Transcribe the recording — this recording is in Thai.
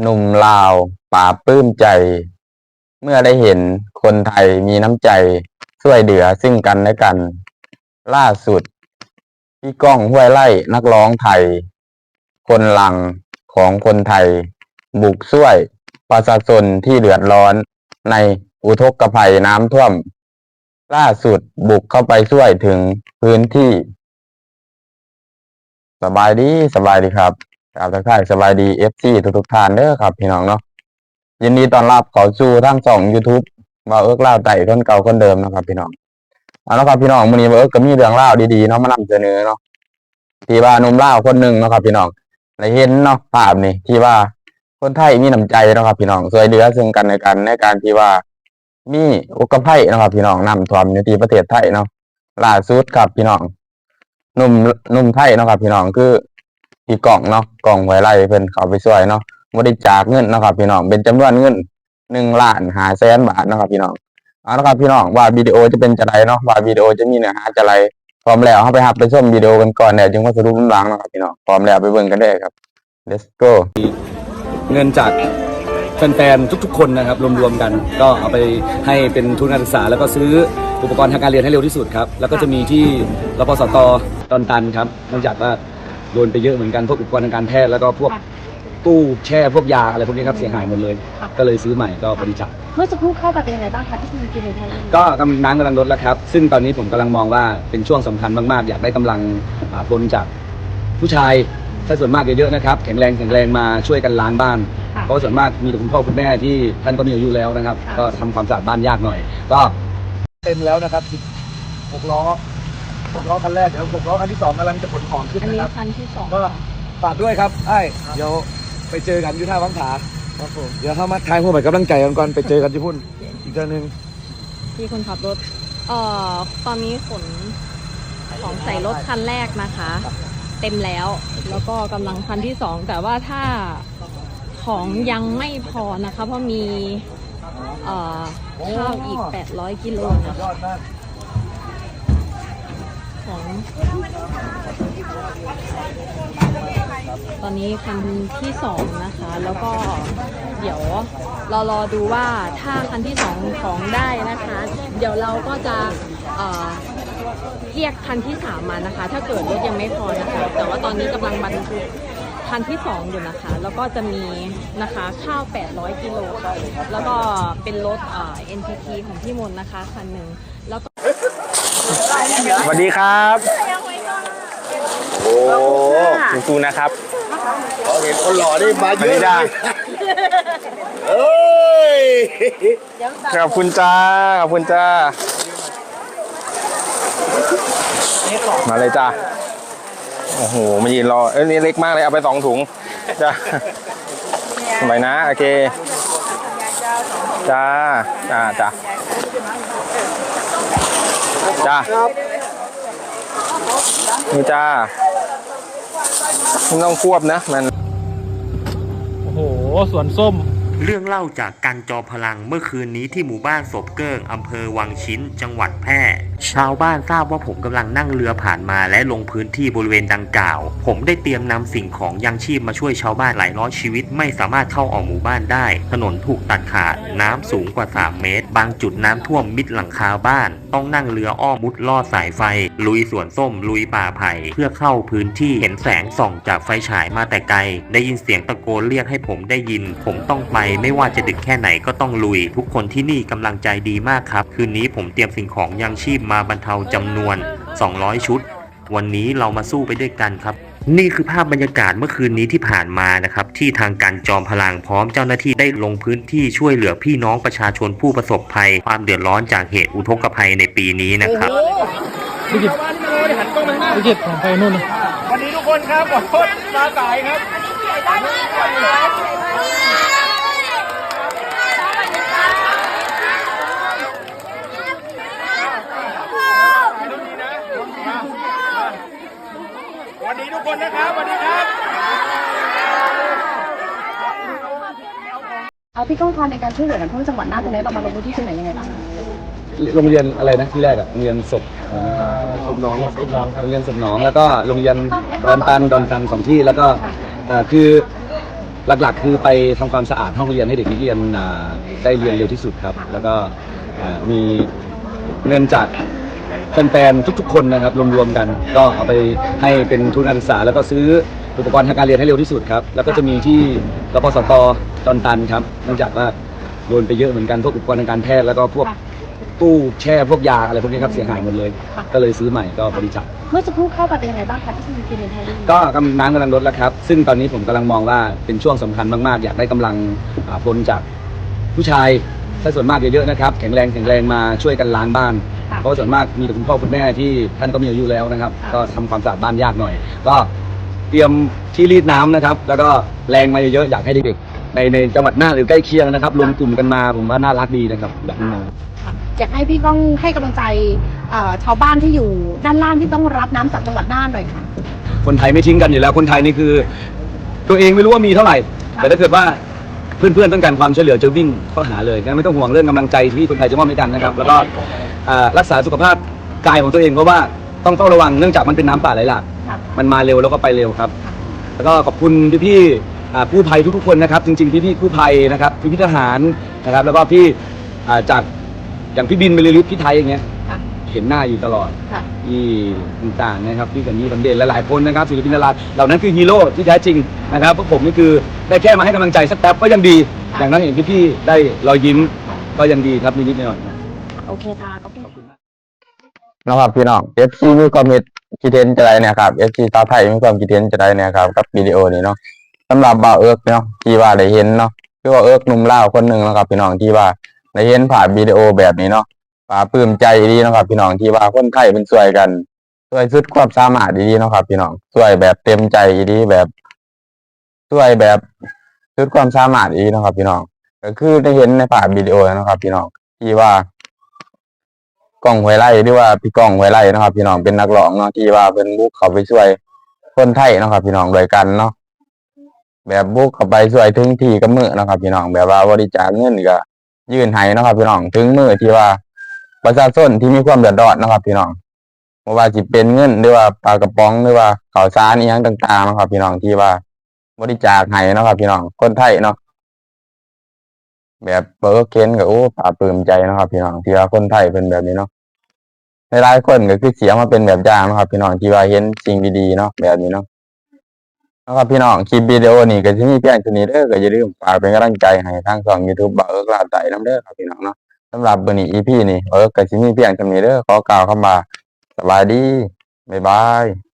หนุ่มลาวปลาปลื้มใจ เมื่อได้เห็นคนไทยมีน้ำใจช่วยเหลือซึ่งกันและกัน ล่าสุด พี่ก้องห้วยไร่นักร้องไทย คนหลังของคนไทย บุกช่วยประชาชนที่เดือดร้อนในอุทกภัยน้ำท่วม ล่าสุดบุกเข้าไปช่วยถึงพื้นที่ สบายดีสบายดีครับ กราบทักทายสบายดีเอฟซีทุกๆท่านเด้อครับพี่น้องเนาะยินดีต้อนรับเข้าสู่ทั้งสอง YouTube ว่าเอิกเล่าวไต่คนเก่าคนเดิมนะครับ พี่น้องเอาละครับพี่น้องมื้อนี้ว่าเอิกก็มีเรื่องเล่าวดีๆเนาะมานำเสนอเนาะที่ว่านุ่มเลาคนหนึ่งนะครับ พี่น้องได้เห็นเนาะภาพนี่ที่ว่าคนไทยมีน้ำใจนะครับ พี่น้องช่วยเหลือซึ่งกันและกันในการที่ว่า มีอุกภัยนะครับ พี่น้องน้ำท่วมอยู่ที่ประเทศไทยเนาะล่าสุดครับพี่น้องหนุ่มหนุ่มไทยนะครับ พี่น้องคือ พี่กล่องเนาะกล่องไวไล่เพิ่นเข้าไปช่วยเนาะบริจาคเงินนะครับพี่น้องเป็นจำนวนเงินหนึ่งล้านห้าแสนบาทนะครับพี่น้องเอาละครับพี่น้องว่าวิดีโอจะเป็นจะไรเนาะว่าวิดีโอจะมีเนื้อหาจะไรพร้อมแล้วเราไปหับไปชมวิดีโอกันก่อนเดี๋ยจึงมาสรุปน้ำหลังนะครับพี่น้องพร้อมแล้วไปเบิ่งกันได้ครับ let's go เงินจากแฟนๆทุกๆ คนนะครับรวมๆกันก็เอาไปให้เป็นทุนการศึกษา แล้วก็ซื้ออุปกรณ์ทางการเรียนให้เร็วที่สุดครับแล้วก็จะมีที่รปสตตอนตันครับเนื่องจากว่า โดนไปเยอะเหมือนกันพวกอุปกรณ์ทางการแพทย์แล้วก็พวกตู้แช่พวกยาอะไรพวกนี้ครับเสียหายหมดเลยก็เลยซื้อใหม่ก็บริจาคเมื่อสักครู่เข้าไปเป็นยังไงบ้างคะที่คุณกินในไทยก็กำลังน้ำกำลังลดแล้วครับ ซึ่งตอนนี้ผมกำลังมองว่าเป็นช่วงสำคัญมากๆ อยากได้กำลังอ่าพลจากผู้ชายถ้าส่วนมากเยอะๆนะครับแข็งแรงแข็งแรงมาช่วยกันล้างบ้าน ค่ะ เพราะส่วนมากมีแต่คุณพ่อคุณแม่ที่ท่านก็มีอายุแล้วนะครับ ค่ะ ก็ทำความสะอาดบ้านยากหน่อย ก็เต็มแล้วนะครับหกล้อ หกล้อคันแรกเดี๋ยวหกล้อคันที่สองกำลังจะขนของขึ้นอันนะนี้ครับ คันที่สองก็ฝากด้วยครับไอ้เดี๋ยวไปเจอกันที่ท่าวังผาครับผมเดี๋ยวเข้ามาทายหัวใหม่กำลังใจกันก่อนไปเจอกันที่พุ่นอีกเดือนหนึ่งที่คนขับรถเอ่อตอนนี้ขนของใส่รถคันแรกนะคะ เต็มแล้ว แล้วก็กำลังคันที่สองแต่ว่าถ้าของยังไม่พอนะคะ เพราะมีเอ่อข้าวอีก 800กิโลนะคะยอดมาก ของตอนนี้คันที่สองนะคะ แล้วก็เดี๋ยวเรารอดูว่าถ้าคันที่สองของได้นะคะ เดี๋ยวเราก็จะเเรียกคันที่สามมานะคะ ถ้าเกิดรถยังไม่พอนะคะ แต่ว่าตอนนี้กำลังบรรทุกคันที่สองอยู่นะคะ แล้วก็จะมีนะคะข้าว 800 กิโลแล้วก็เป็นรถ NTT ของพี่มนต์นะคะคันหนึ่งแล้วก็ สวัสดีครับ โอ้คุณครูนะครับ เห็นคนหล่อนี่มาสเยวัสดีอะจ้าเอ้ย ขอบคุณจ้า ขอบคุณจ้า มาเลยจ้า โอ้โหมายืนรอ เอ้ยนี่เล็กมากเลย เอาไปสองถุง จ้าทำไมนะ โอเค จ้าจ้าจ้า จ้านี่จ้าไม่ต้องควบนะมัน โอ้โห สวนส้ม เรื่องเล่าจากกันจอพลังเมื่อคืนนี้ที่หมู่บ้านศพเกิ้งอำเภอวังชิ้น จังหวัดแพร่ ชาวบ้านทราบว่าผมกำลังนั่งเรือผ่านมาและลงพื้นที่บริเวณดังกล่าว ผมได้เตรียมนำสิ่งของยังชีพมาช่วยชาวบ้านหลายร้อยชีวิตไม่สามารถเข้าออกหมู่บ้านได้ ถนนถูกตัดขาดน้ำสูงกว่า 3 เมตร บางจุดน้ำท่วมมิดหลังคาบ้าน ต้องนั่งเรืออ้อมมุดลอดสายไฟ ลุยสวนส้ม ลุยป่าไผ่เพื่อเข้าพื้นที่เห็นแสงส่องจากไฟฉายมาแต่ไกล ได้ยินเสียงตะโกนเรียกให้ผมได้ยิน ผมต้องไปไม่ว่าจะดึกแค่ไหนก็ต้องลุย ทุกคนที่นี่กำลังใจดีมากครับ คืนนี้ผมเตรียมสิ่งของยังชีพมาบรรเทาจำนวน 200 ชุด วันนี้เรามาสู้ไปด้วยกันครับ นี่คือภาพบรรยากาศเมื่อคืนนี้ที่ผ่านมานะครับ ที่ทางการจอมพลังพร้อมเจ้าหน้าที่ได้ลงพื้นที่ช่วยเหลือพี่น้องประชาชนผู้ประสบภัย ความเดือดร้อนจากเหตุอุทกภัยในปีนี้นะครับวิกฤตวิกฤตของไฟนู่นนะวันนี้ทุกคนครับขอโทษมาสายครับ วันนี้ทุก คนนะครับวันนี้ครับ เอาพี่ก้องทานในการช่วยเหลือน้ำท่วมจังหวัดน่านตรงนี้เรามาลงพื้นที่ที่ไหนยังไงบ้างโรงเรียนอะไรนะที่แรกอะโรงเรียนศพศพหนองศพหนองโรงเรียนศพหนองแล้วก็โรงเรียนดอนตันดอนตันสองที่แล้วก็เอ่อคือหลักๆ คือไปทำความสะอาดห้องเรียนให้เด็กนักเรียนอ่าได้เรียนเร็วที่สุดครับ แล้วก็อ่ามีเงินจาก แฟนๆทุก ๆ คนนะครับรวมๆกัน ก็เอาไปให้เป็นทุนการศึกษาแล้วก็ซื้ออุปกรณ์ทางการเรียนให้เร็วที่สุดครับ แล้วก็จะมีที่รปสตดอนตันครับเนื่องจากว่าโดนไปเยอะเหมือนกันพวกอุปกรณ์ทางการแพทย์แล้วก็พวกค่ะตู้แช่พวกยาอะไรพวกนี้ครับเสียหายหมดเลย ค่ะ ก็เลยซื้อใหม่ก็บริจาค เมื่อสักครู่เข้ามาเป็นยังไงบ้างคะที่มีกินในไทยก็กำลังน้ำกำลังลดแล้วครับ ซึ่งตอนนี้ผมกำลังมองว่าเป็นช่วงสำคัญมาก ๆ อยากได้กำลังอ่าพลจากผู้ชายถ้าส่วนมากเยอะ ๆ นะครับ แข็งแรงแข็งแรงมาช่วยกันล้างบ้านค่ะ เพราะว่าส่วนมากมีแต่คุณพ่อคุณแม่ที่ท่านก็มีอายุแล้วนะครับ ก็ทำความสะอาดบ้านยากหน่อย ก็เตรียมที่รีดน้ำนะครับ แล้วก็แรงมาเยอะๆอยากให้เด็กๆในในจังหวัดน่านหรือใกล้เคียงนะครับรวมกลุ่มกันมาผมว่าน่ารักดีนะครับแบบนี้นะ อยากให้พี่ก้องให้กำลังใจเอ่อชาวบ้านที่อยู่ด้านล่างที่ต้องรับน้ำจากจังหวัดน่านหน่อยค่ะ คนไทยไม่ทิ้งกันอยู่แล้วคนไทยนี่คือ ตัวเองไม่รู้ว่ามีเท่าไหร่ แต่ถ้าเกิดว่าเพื่อนๆต้องการความช่วยเหลือจะวิ่งเข้าหาเลยงั้นไม่ต้องห่วงเรื่องกำลังใจที่คนไทยจะมอบให้กันนะครับ แล้วก็ อ่ารักษาสุขภาพกายของตัวเองเพราะว่าต้องเฝ้าระวังเนื่องจากมันเป็นน้ำป่าไหลหลากครับ มันมาเร็วแล้วก็ไปเร็วครับ แล้วก็ขอบคุณพี่ๆอ่ากู้ภัยทุกๆคนนะครับจริงๆพี่ๆกู้ภัยนะครับพี่ๆทหารนะครับ แล้วก็พี่อ่าจากอย่างพี่บินบรรลือฤทธิ์พี่ไทยอย่างเงี้ยค่ะ เห็นหน้าอยู่ตลอด ค่ะ ที่ต่างๆนะครับพี่กันนี่บันเด่นหลายๆคนนะครับศิลปินดาราเหล่านั้นคือฮีโร่ที่แท้จริงนะครับพวกผมนี่คือได้แค่มาให้กำลังใจสักแป๊บก็ยังดี อย่างนั้นเห็นพี่ๆได้รอยยิ้มก็ยังดีครับนิดๆหน่อยๆ โอเคค่ะขอบคุณ นะครับพี่น้อง FC มีความคิดคิเห็นจะได้เนี่ยครับ FC ตาไทยมีความคิดเห็นจะได้เนี่ยครับกับวิดีโอนี้เนาะสำหรับบ่าวเอิร์กเนาะที่ว่าได้เห็นเนาะคือว่าเอิร์กหนุ่มเลาคนหนึ่งนะครับพี่น้องที่ว่าได้เห็นผ่านวิดีโอแบบนี้เนาะป่าปลื้มใจดีนะครับ พี่น้องที่ว่าคนไทยเป็นช่วยกันช่วยสุดความสามารถดีๆนะครับ พี่น้องช่วยแบบเต็มใจดีแบบช่วยแบบสุดความสามารถดีนะครับ พี่น้องก็คือได้เห็นในผ่านวิดีโอนะครับ พี่น้องที่ว่า กล้องห้วยไร่หรือว่าพี่ก้องห้วยไร่นะครับ พี่น้องเป็นนักร้องเนาะที่ว่าเป็นบุกเขาไปช่วยคนไทยนะครับ พี่น้องโดยกันเนาะแบบบุกเข้าไปช่วยถึงที่กับมือนะครับ พี่น้องแบบว่าบริจาคเงินก็ยื่นให้นะครับ พี่น้องถึงมือที่ว่าประชาชนที่มีความเดือดร้อนนะครับ พี่น้องไม่ว่าสิเป็นเงินหรือว่าปลากระป๋องหรือว่าข้าวสารอีหยังต่าง ๆ นะครับ พี่น้องที่ว่าบริจาคให้นะครับ พี่น้องคนไทยเนาะ แบบเบิร์เคนก็โอ้ปลาปลื้มใจนะครับ พี่น้องที่ว่าคนไทยเป็นแบบนี้เนาะในหลายคนก็คือเสียมาเป็นแบบอย่างนะครับ พี่น้องที่ว่าเห็นสิ่งดีๆเนาะแบบนี้เนาะนะครับพี่น้องคลิปวิดีโอนี้ก็จะมีเพียงเท่านี้เด้อก็อย่าลืมฝากเป็นกำลังใจให้ทางช่อง YouTube บ่าวเอิร์กลาดไต่น้ำเด้อครับพี่น้องเนาะสำหรับวันนี้ EP นี้เอิร์กก็จะมีเพียงเท่านี้เด้อขอกล่าวคำว่าสวัสดีบ๊ายบาย